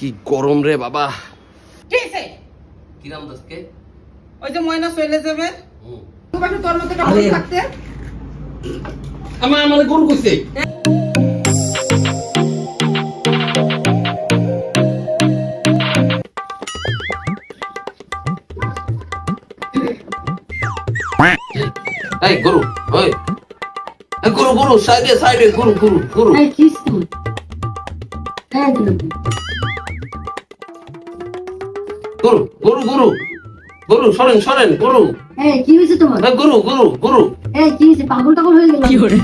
কি গরম রে বাবা। ঠিক আছে কিরাম দাসকে ওই যে ময়না চলে যাবে। তোমাকে তোর মতো। বউ থাকতে। আমার আমার গরু কইছে? এই গুরু ওই। এই গরু গরু সাইডে সাইডে গরু গরু গরু। এই কিস তুমি হ্যাঁ দিলাম গরু গরু গরু। গরু সরেন সরেন গরু। এই কি হয়েছে তোমার? গরু গরু গরু। এই কি হয়েছে? পাগল টাগল হয়ে গেল। এই গরু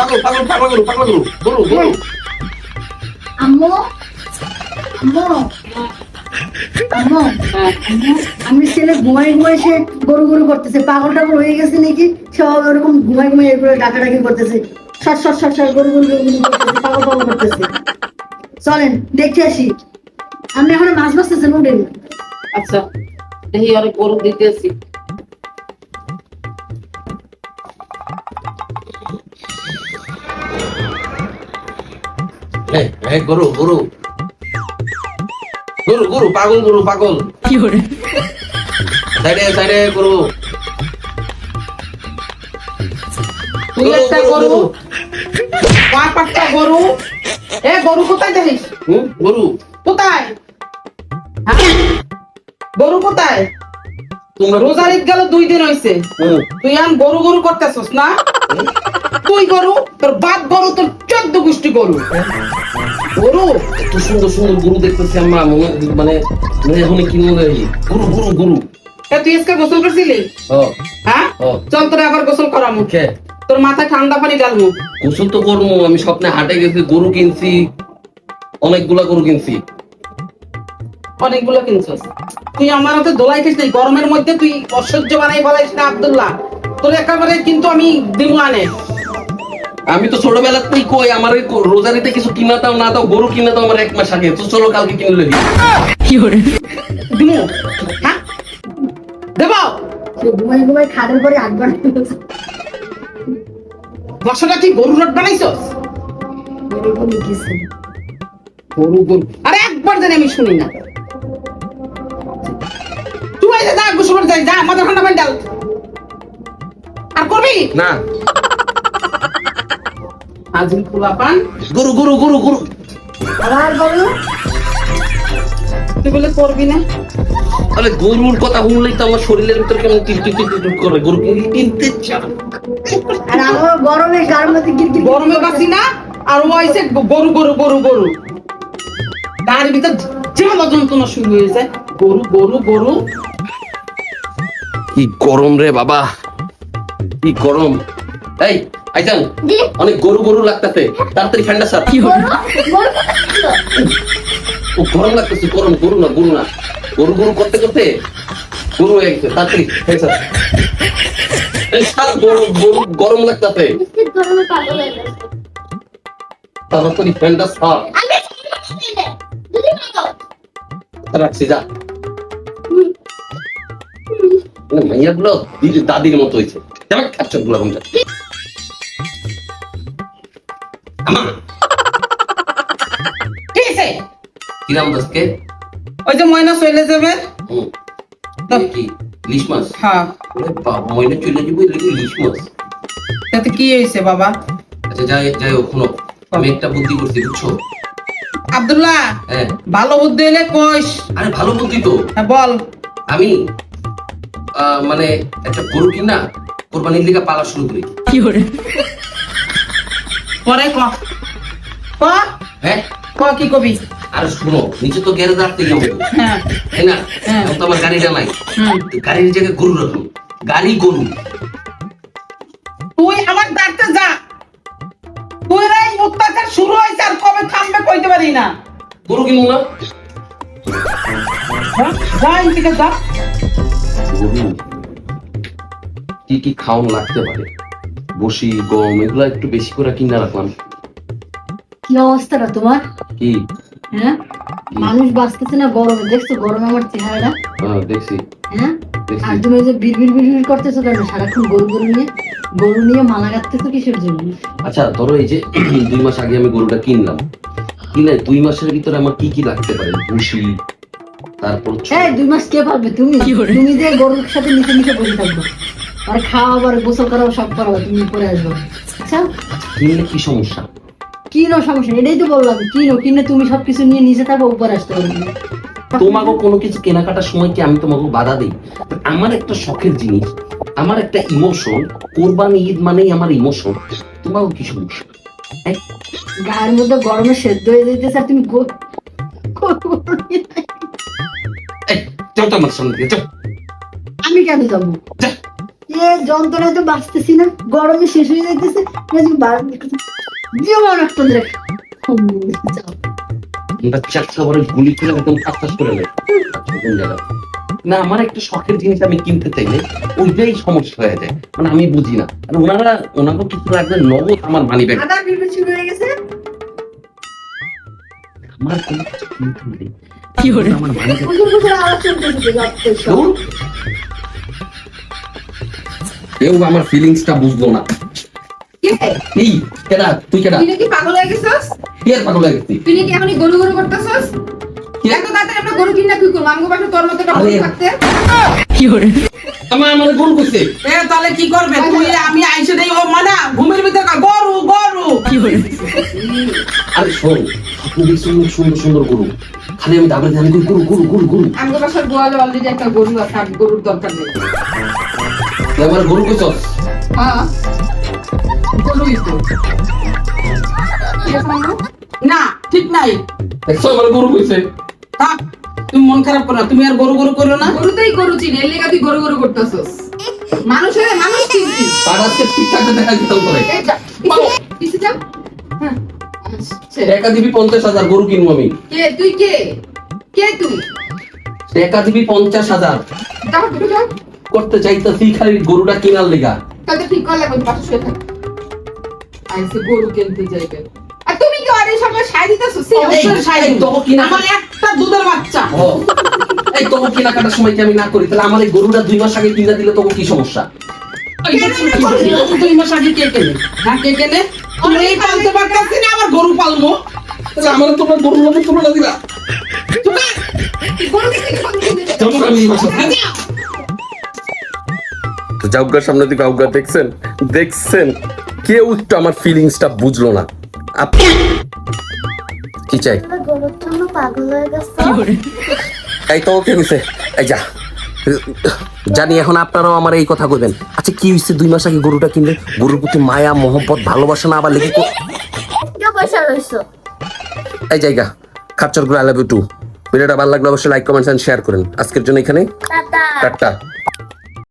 পাগল পাগল পাগল গরু পাগল গরু। গরু গরু। আম্মু আম্মু আম্মু আমি ছেলে ঘুমাই ঘুমাই সে গরু গরু করতেছে। পাগল টাগল হয়ে গেছে নাকি? সব ওরকম ঘুমাই ঘুমাই এগুলো ডাকাডাকি করতেছে। সর সর সর সর গরু গরু গরু গরু করতেছে পাগল পাগল করতেছে। চলেন দেখে আসি। আপনি এখন মাছ বাঁচতেছেন উঠেন আচ্ছা দেখি আরে গরু দিতেছি। গরু গরু। গরু গরু পাগল গরু পাগল। সাইডে সাইডে গরু। তুই একটা গরু পাঁচ পাঁচটা গরু। এ গরু কোথায় দেখিস? গরু। কোথায়? গরু কোথায়? রোজার ঈদ গেল দুই দিন হয়েছে তুই আম গরু গরু করতেছস না? তুই গরু তোর বাপ গরু তোর চোদ্দ গোষ্ঠী গরু। গরু? এত সুন্দর সুন্দর গরু দেখতেছি আমরা মনে মানে মানে এখন কি মনে হয়? গরু গরু গরু। তুই আজকে গোসল করছিলি? হ্যাঁ? চল তোরে আবার গোসল করা মুখে তোর মাথায় ঠান্ডা পানি ডালমু গোসল তো করব আমি স্বপ্নে হাটে গেছি গরু কিনছি অনেকগুলা গরু কিনছি। অনেকগুলো কিনছস। তুই আমার হাতে দোলাই খাইস নাই গরমের মধ্যে তুই অসহ্য বানাই ফেলাইস না আব্দুল্লাহ। তোর একেবারে কিন্তু আমি দিব আনে। আমি তো ছোটবেলাতেই কই আমার এই রোজারিতে কিছু কিনা দাও না দাও গরু কিনা দাও আমার এক মাস আগে। তো চলো কালকে কিনলে দিমু হ্যাঁ? দেব। সে ঘুমাই ঘুমাই খাটের পরে আটবার বছরটা কি গরু রোড বানাইছস গরু গরু। আরে একবার জানি আমি শুনি না। যে যা করে যাই যা মাথা ঠান্ডা পানি ডাল আর করবি? না। আজকে খোলা পান। গরু গরু গরু গরু। আবার বলো। তুই বলে করবি না? তাহলে গরুর কথা শুনলেই তো আমার শরীরের ভিতরে কেমন টিপ টিপ টিপ টিপ করে গরু। কিনতে চান আর আমার গরমে গার মধ্যে গিরগির গরমে বাসি না আর ও আইসে গরু গরু গরু গরু। তার ভিতর জ্বালা যন্ত্রণা শুরু হয়েছে গরু গরু গরু। কি গরম রে বাবা। কি গরম। এই আইজান অনেক গরু গরু লাগতেছে। তাড়াতাড়ি ঠান্ডা স্যার গরু গরু ও গরম লাগতেছে গরম গরু না গরু না। গরু গরু করতে করতে গরু হয়ে গেছে। তাড়াতাড়ি হ্যাঁ স্যার এই গরু গরু গরম লাগতেছে। তাড়াতাড়ি ফ্যানটা পাগল রাখছি যা। মানে মাইয়া গুলো দিদি- দাদির মতো হয়েছে। কেমন খাচ্ছগুলো কোনটা ঠিক আছে কিরাম দাসকে ওই যে ময়না চলে যাবে। কি ইলিশ মাছ? হ্যাঁ। বাবা ময়না চলে যাব ইলিশ মাছ? তাতে কি হয়েছে বাবা? আচ্ছা যাই যাই শোনো। আমি একটা বুদ্ধি করছি বুঝছ? আব্দুল্লাহ হ্যাঁ। ভালো বুদ্ধি হলে কইস। আরে ভালো বুদ্ধি তো। হ্যাঁ বল। আমি মানে একটা গরু কিনা কোরবানির লিগা পালা শুরু করি। পরে ক। ক? হ্যাঁ? ক কি কবি? আর শোনো নিচে তো গ্যারেজ রাখতে হ্যাঁ। তাই না? হ্যাঁ। এখন তো আমার গাড়িটা নাই। গাড়ির জায়গায় গরু রাখুন গাড়ি গরু। তুই আমার ডাকতে যা। তুই অত্যাচার শুরু হয়েছে আর কবে থামবে কইতে পারি না। গরু কিনবো না। হ্যাঁ? যা যা। গরু কি কি খাওয়ান লাগতে পারে? বসি গম এগুলা একটু বেশি করে কিনা রাখলাম। কি অবস্থাটা তোমার? কি? হ্যাঁ? মানুষ বাঁচতেছে না গরমে? দেখছ গরমে আমার চেহারাটা? হ্যাঁ দেখছি। হ্যাঁ? আর তুমি যে বিড়বিড় বিড়বিড় করতেছো কেন? সারাক্ষণ গরু গরু নিয়ে? গরু নিয়ে মালা গাঁথতেছো কিসের জন্য? আচ্ছা ধরো এই যে দুই মাস আগে আমি গরুটা কিনলাম। কি না দুই মাসের ভিতরে আমার কি কি লাগতে পারে? ভুসি তারপর হ্যাঁ দুই মাস কে পারবে? তুমি তুমি যে গরুর সাথে নিচে নিচে বসে থাকবে। আর খাওয়া আবার গোসল করাবো সব করাবো তুমি পরে আসব। আচ্ছা। কিনলে কি সমস্যা? কিনো সমস্যা এটাই তো বললাম কিনো কিনে তুমি সবকিছু নিয়ে নিচে থাকব উপরে আসতে পারবে তোমাকে কোনো কিছু কেনাকাটার সময় কি আমি তোমাকে বাধা দিই? আমার একটা শখের জিনিস আমার একটা ইমোশন কোরবানি ঈদ মানেই আমার ইমোশন তোমাকে কি সমস্যা? গায়ের মধ্যে গরমে সেদ্ধ হয়ে যেতেছে আর তুমি তো আমার সামনে দিয়ে আমি কেন যাব? যা। এ যন্ত্রণায় তো বাঁচতেছি না গরমে শেষ হয়ে যাইতেছে জীবন একটা দেখ যাও। আমরা চারটা বড় গুলি করে একদম ফাঁস করে নেই। না আমার একটা শখের জিনিস আমি কিনতে চাইলে ওইটাই সমস্যা হয়ে যায়। মানে আমি বুঝি না। আর ওনারা ওনাকে কিছু লাগবে নগদ আমার মানি ব্যাগ হয়ে আমার কোনো কিছু কিনতে নেই। কি হলো? আমার। দৌড়। কেউ আমার ফিলিংসটা বুঝলো না। এই কেডা? তুই কেডা? তুই নাকি পাগল হয়ে গেছিস? কি আর পাগল হয়ে গেছিস? তুই নাকি এখনই গরু গরু করতেছিস? এত তাড়াতাড়ি আমরা গরু কিনা কি করব? আমাকে বাসা তোর মতো একটা গরু। থাকতে? আমার আমার গোল কইছে। এ তাহলে কি করবে? তুই আমি আইসে দেই ও মানা ঘুমের ভিতরে গরু গরু। আরে শোন আপনি সুন্দর সুন্দর গরু। খালি আমি করি গরু গরু গরু গরু। আমাকে বাসার গোয়ালে অলরেডি একটা গরু আছে আর গরুর দরকার নেই। তুই আমার গরু কইছস? হ্যাঁ। গরুই তো? না ঠিক নাই। দেখছ আমার গরু কইছে। থাক তুমি মন খারাপ করো না তুমি আর গরু গরু করো না। গরুতেই গরু চিনি এর লেগে তুই গরু গরু করতেছিস। মানুষের মানুষ তার আজকে ঠিকঠাক দেখা দিতাম করে এই যা পিছে- পিছে যা হ্যাঁ। টাকা দিবি পঞ্চাশ হাজার গরু কিনবো আমি। কে? তুই কে? কে তুই? টাকা দিবি পঞ্চাশ হাজার। করতে চাইতেছি খালি গরুটা কিনার লেগা। তাহলে ঠিক পাশে শুয়ে থাক। আইসে গরু কিনতে যাইবে। আর তুমি কি আর এই সময় দিতেছো? কিনা আমার একটা দুধের বাচ্চা। এই তোকে কেনাকাটার সময় কি আমি না করি? তাহলে আমার এই গরুটা দুই মাস আগে কিনা দিলে তোকে কি সমস্যা? দুই মাস আগে কে কেনে? হ্যাঁ কে কেনে? তুমি এই পালতে পারতেছি না আবার গরু পালবো। আমার তোমরা দিলা তো জাউগার সামনে দিকে আউগা দেখছেন? দেখছেন? কেউ একটু আমার ফিলিংসটা বুঝলো না। আপনি কি চাই? গরুর জন্য পাগল হয়ে গেছে। এই তো ওকে কইছে এই যা। জানি এখন আপনারাও আমার এই কথা কইবেন। আচ্ছা কি হইছে দুই মাস আগে গরুটা কিনলে? গরুর প্রতি মায়া মোহব্বত ভালোবাসা না আবার লেগে কো- পয়সা রইছো। এই জায়গা খাচ্চরগুলো আই লাভ ইউ টু ভিডিওটা ভালো লাগলে অবশ্যই লাইক কমেন্টস এন্ড শেয়ার করেন। আজকের জন্য এখানে। টাটা।